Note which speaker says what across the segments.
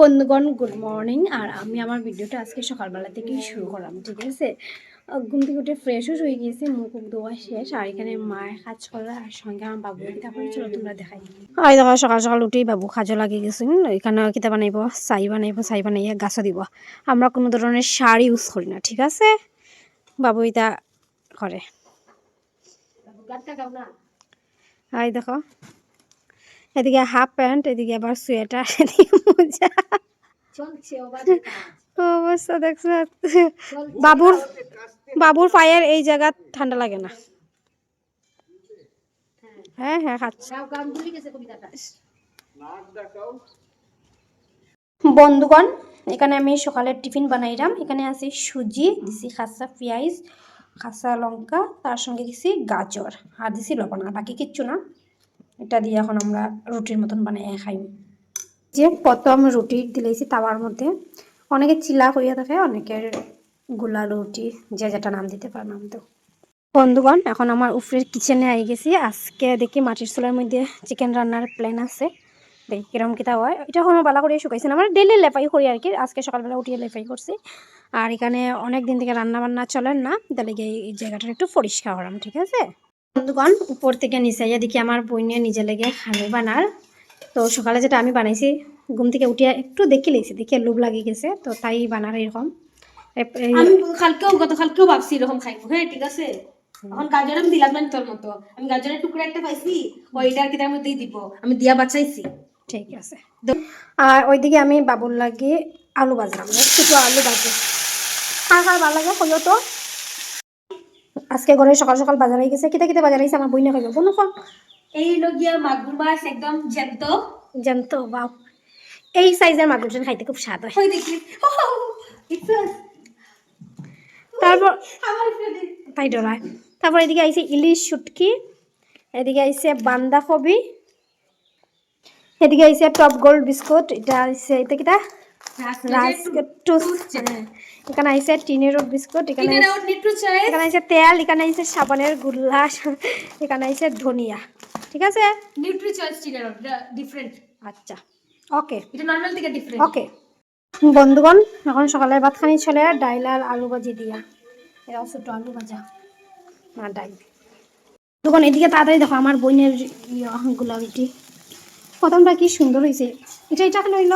Speaker 1: বন্ধুগণ good morning আর আমি আমার ভিডিওটা আজকে সকালবেলা থেকেই শুরু করলাম ঠিক আছে? ঘুম থেকে উঠে ফ্রেশও হয়ে গিয়েছে মুখ ধোয়া শেষ। আর এখানে মায়ের কাজ করে আর সঙ্গে আমার বাবু তারপরে চলো তোমরা দেখাই। আর দেখো সকাল সকাল উঠেই বাবু খাজো লাগিয়ে গেছে এখানে কিতা বানাইব চাই বানাইব চাই বানাইয়া গাছও দিব। আমরা কোনো ধরনের সার ইউজ করি না ঠিক আছে? বাবু এটা করে। হাই দেখো। এদিকে হাফ প্যান্ট এদিকে আবার সোয়েটার এদিকে মোজা। অবস্থা দেখছ বাবুর বাবুর পায়ের এই জায়গা ঠান্ডা লাগে না। হ্যাঁ হ্যাঁ খাচ্ছি। বন্ধুগণ এখানে আমি সকালের টিফিন বানাইলাম এখানে আছে সুজি দিছি খাসা পেঁয়াজ খাসা লঙ্কা তার সঙ্গে দিছি গাজর। আর দিছি লবণ আর বাকি কিচ্ছু না। এটা দিয়ে এখন আমরা রুটির মতন বানাই খাই যে প্রথম রুটি দিলেছি তাওয়ার মধ্যে, অনেকে চিলা করিয়া থাকে, অনেকের গোলা রুটি, যে যেটা নাম দিতে পারে নাম তো বন্ধুগণ, এখন আমার উফরের কিচেনে আই গেছি। আজকে দেখি মাটির চুলার মধ্যে চিকেন রান্নার প্ল্যান আছে। দেখি, কিরম কিতা হয়। এটা কোনো বালা করে শুকাইছে না মানে ডেলি লেফাই করি আর কি। আজকে সকালবেলা উঠিয়ে লেফাই করছি। আর এখানে অনেক দিন থেকে রান্না বান্না চলেন না, তাহলে এই জায়গাটা একটু পরিষ্কার হলাম ঠিক আছে? বন্ধুগণ উপর থেকে নিচে দেখি আমার বইনে নিজে লেগে খানি বানার। তো সকালে যেটা আমি বানাইছি ঘুম থেকে উঠিয়া একটু দেখি লেগেছি দেখে লোভ লাগি গেছে তো তাই বানার এরকম।
Speaker 2: আমি কালকেও গতকালকেও ভাবছি এরকম খাইবো। হ্যাঁ ঠিক আছে? এখন গাজর আমি দিলাম না তোর মতো। আমি গাজরের টুকরা একটা পাইছি ওইটা আর কি তার মধ্যেই দিব। আমি দিয়া বাঁচাইছি।
Speaker 1: ঠিক আছে। আর ওইদিকে আমি বাবুর লাগে আলু বাজলাম ছোটো আলু বাজে খার খার ভালো লাগে হইও তো। আজকে ঘরে সকাল সকাল বাজার হয়ে গেছে কিতা কিতা বাজার হয়েছে আমার বইনে খাইব বোন
Speaker 2: এই লগিয়া মাগুর মাছ একদম জ্যান্ত।
Speaker 1: জানতো বাপ এই সাইজের মাগুর মাগুরজন খাইতে খুব স্বাদ হয়।
Speaker 2: দেখি।
Speaker 1: তারপর তাই ডরায় তারপর এদিকে আইছে ইলিশ শুটকি এদিকে আইছে বান্দাকবি এদিকে আইছে টপ গোল্ড বিস্কুট এটা আইছে এটা কিটা? এখানে টিনের বিস্কুট এখানে এখানে আছে তেল এখানে আছে সাবানের গুল্লা এখানে আছে ধনিয়া। ঠিক আছে?
Speaker 2: নিউট্রি চয়েস চিনের ডিফারেন্ট
Speaker 1: আচ্ছা। ওকে
Speaker 2: এটা নর্মাল থেকে ডিফারেন্ট
Speaker 1: ওকে বন্ধুগণ এখন সকালের ভাত খানি চলে ডাইল আর আলু ভাজি দিয়া। এরাও ছোটো আলু ভাজা। আর ডাইল। তখন এদিকে তাড়াতাড়ি দেখো আমার বোনের ইয়ে, গোলাপিটি প্রথমটা কি সুন্দর হয়েছে এটা এটা হইল।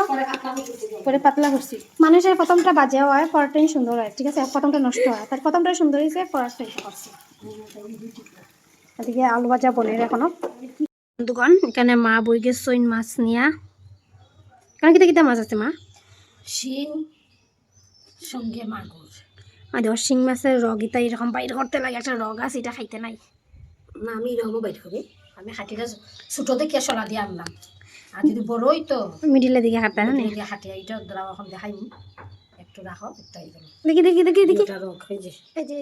Speaker 1: পরে পাতলা করছি। মানুষের প্রথমটা বাজে হয় পরেরটাই সুন্দর হয় ঠিক আছে? প্রথমটা নষ্ট হয়। তার প্রথমটা সুন্দর হয়েছে পরেরটা এটা করছি। এদিকে আলু ভাজা বোনের এখনও। বন্ধুগণ এখানে মা বই গে সইন মাছ নিয়া। এখানে কিতা কিতা মাছ আছে মা?
Speaker 2: শিং সঙ্গে মাগুর।
Speaker 1: আর শিং মাছের রগ ইতা এরকম বাইর করতে লাগে একটা রগ আছে এটা খাইতে নাই।
Speaker 2: না আমি এরকমও বাইর করি। আমি হাঁটিটা ছোট দেখে সলা দিয়ে আনলাম। আর যদি বড়ই তো
Speaker 1: মিডিলের দিকে খাতে না?
Speaker 2: হাঁটিয়া এটা এখন দেখাই একটু রাখো
Speaker 1: দেখি দেখি দেখি দেখি।
Speaker 2: এটা রোগ এই যে।
Speaker 1: এই যে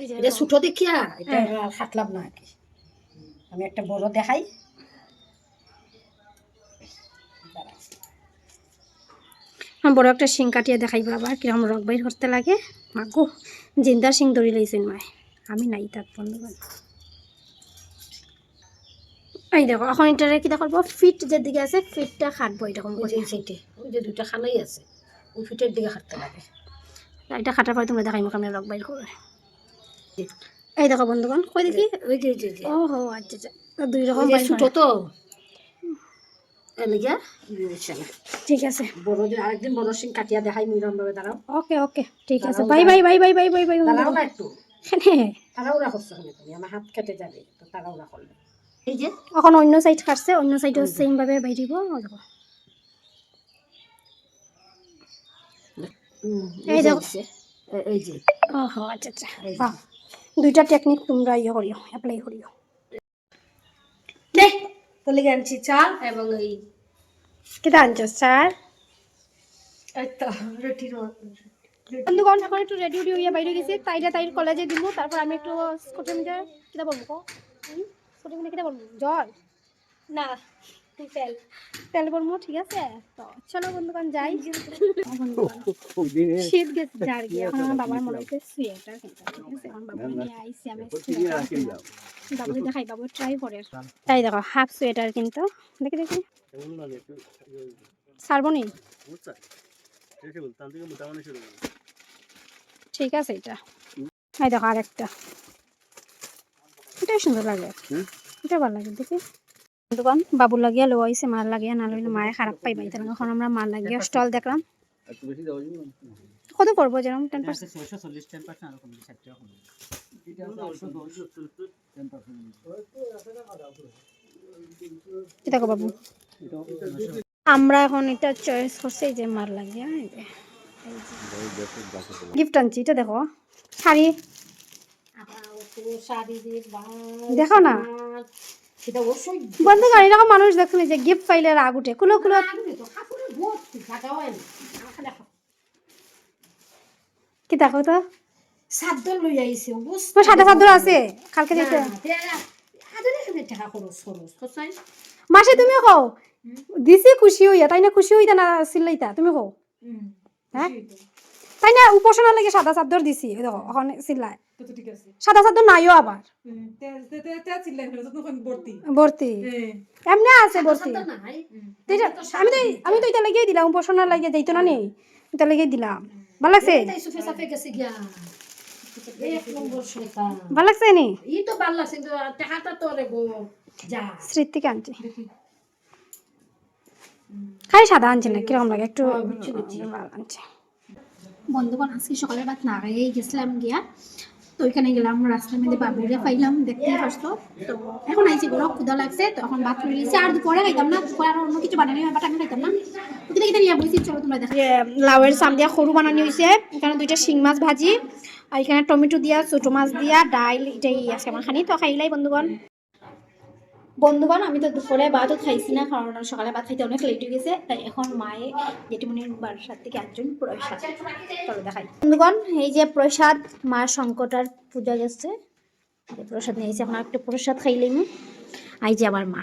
Speaker 1: এই যে
Speaker 2: এটা ছোট দেখিয়া এটা হাঁটলাম না আর কি। আমি একটা বড় দেখাই।
Speaker 1: আমার বড় একটা শিং কাটিয়ে দেখাইবো আবার কীরকম রগ বাইর করতে লাগে। মাগো জিন্দার শিং ধরি লইছেন মায়। আমি নাই তার বন্ধুগণ। এই দেখো এখন এটারে কিটা করব ফিট যে দিকে আছে ফিটটা খাটবো এরকম করে
Speaker 2: সাইডে ওই যে দুইটা খানাই আছে ওই ফিটের দিকে খাটতে লাগে।
Speaker 1: এটা খাটার পরে তোমরা দেখাইবো কেমন রগ বাইর করে এই দেখো বন্ধুগণ কই দেখি
Speaker 2: ওই যে
Speaker 1: ও হো আচ্ছা আচ্ছা। দুই রকম বাইর
Speaker 2: ছোট। তো।
Speaker 1: ঠিক আছে।
Speaker 2: বড় যে আরেকদিন বড় সিং কাটিয়া দেখাই মিরম ভাবে দাঁড়াও।
Speaker 1: ওকে ওকে ঠিক আছে। Bye bye bye bye bye bye bye
Speaker 2: দাঁড়াও না একটু। তাড়াহুড়া করছ তুমি আমার হাত কেটে যাবে তো তাড়াহুড়া করলে এই যে?
Speaker 1: এখন অন্য সাইড কাটছে অন্য সাইডও সেম ভাবে বাইরিব দেখো। এই
Speaker 2: এই
Speaker 1: দেখো।
Speaker 2: এই যে।
Speaker 1: ওহো আচ্ছা আচ্ছা। দুইটা টেকনিক তোমরা ইয়ে করিও অ্যাপ্লাই করিও।
Speaker 2: তাহলে আনছি চাল এবং এই
Speaker 1: কেটা আনছো
Speaker 2: রুটির
Speaker 1: বন্ধুগণ এখন একটু রেডি উডি হইয়া বাইরে গেছি তাইটা তাইর কলেজে দিব তারপর আমি একটু স্কুটির কিটা বলব? কিটা বলব? জল? না তেল তেল বলব ঠিক আছে? তো চলো বন্ধুগণ যাই। শীত গেছে যার গিয়ে। এখন আমার বাবার মনে হচ্ছে সোয়েটার কিনতে ঠিক আছে? এখন বাবা নিয়ে আইসি আমি সোয়েটার দেখাই বাবু ট্রাই করে। তাই দেখো হাফ সোয়েটার কিন্তু। দেখি দেখি। নি। ঠিক আছে এটা। এই দেখো আরেকটা। এটাও সুন্দর লাগে। এটা ভালো লাগে দেখি। দোকান বাবুর লাগিয়া লো আইসে মার লাগিয়া না লইলে মায়ে খারাপ পাইবা এটা এখন আমরা মার লাগিয়া স্টল দেখলাম? কত পড়ব যেরকম টেন পার্সেন্ট দেখো বাবু? আমরা এখন এটা চয়েস করছি এই যে মার লাগিয়া গিফট আনছি এটা দেখো। শাড়ি। দেখো না। বন্ধু গাড়ি এরকম মানুষ দেখুন যে গিফট পাইলে রাগ উঠে। কুলো কুলো কি দেখো তো?
Speaker 2: সাদ্দর লই আইছে অবস্থা
Speaker 1: সাদা আছে? কালকে দিতে
Speaker 2: হাজার হাজার টাকা খরচ খরচ
Speaker 1: মাসে তুমি কও দিছি খুশি হইয়া তাই না খুশি হইতা না সিলাইতা? তুমি কও। হ্যাঁ? তাই না? উপাসনা লাগে সাদা চাদর দিছি এই দেখো এখন সিলাই
Speaker 3: তো তো ঠিক আছে।
Speaker 1: সাদা চাদর নাইও আবার।
Speaker 3: ভর্তি।
Speaker 1: এমনি আছে ভর্তি আমি তো আমি তো এটা লাগিয়ে দিলাম উপাসনা লাগিয়ে যাইতো না নেই? এটা লাগিয়ে দিলাম ভালো লাগছে? ভালো লাগছে নি?
Speaker 2: ই তো ভালো লাগছে টাকাটা তো রে গো যা।
Speaker 1: স্মৃতিকে আনছি খালি সাদা আনছি না কীরকম লাগে? একটু আনছি। বন্ধুগণ, আজকে সকালের ভাত না খাইয়েই গেছিলাম গিয়া। তো ওইখানে গেলাম, রাস্তার মধ্যে বাবুরে পাইলাম, দেখতেই পারছ। তো এখন আইছি বড় ক্ষুদা লাগছে, তো এখন ভাত করে নিয়েছি। আর দুপুরে খাইতাম না, দুপুরে আর অন্য কিছু বানানি হয়, বাট আমি খাইতাম না। কিনে নিয়ে বসেছি চলো তোমরা দেখো। লাউয়ের সাম দিয়া সরু বানানি হয়েছে এখানে দুইটা শিং মাছ ভাজি, আর এখানে টমেটো দিয়া, ছোটো মাছ দিয়া ডাইল এটাই আছে আমার খানি। তো খাইলাই বন্ধুগণ। বন্ধুগণ আমি তো দুপুরে ভাতও খাইছি না, কারণ সকালে ভাত খাইতে অনেক লেট হয়ে গেছে, তাই এখন মায়ে জেঠিমনির বাসার থেকে একজন প্রসাদ। চলো দেখাই। বন্ধুগণ, এই যে প্রসাদ, মা শঙ্কটার পূজা গেছে প্রসাদ নিয়েছে এখন একটু প্রসাদ খাইলাম আই যে আমার মা।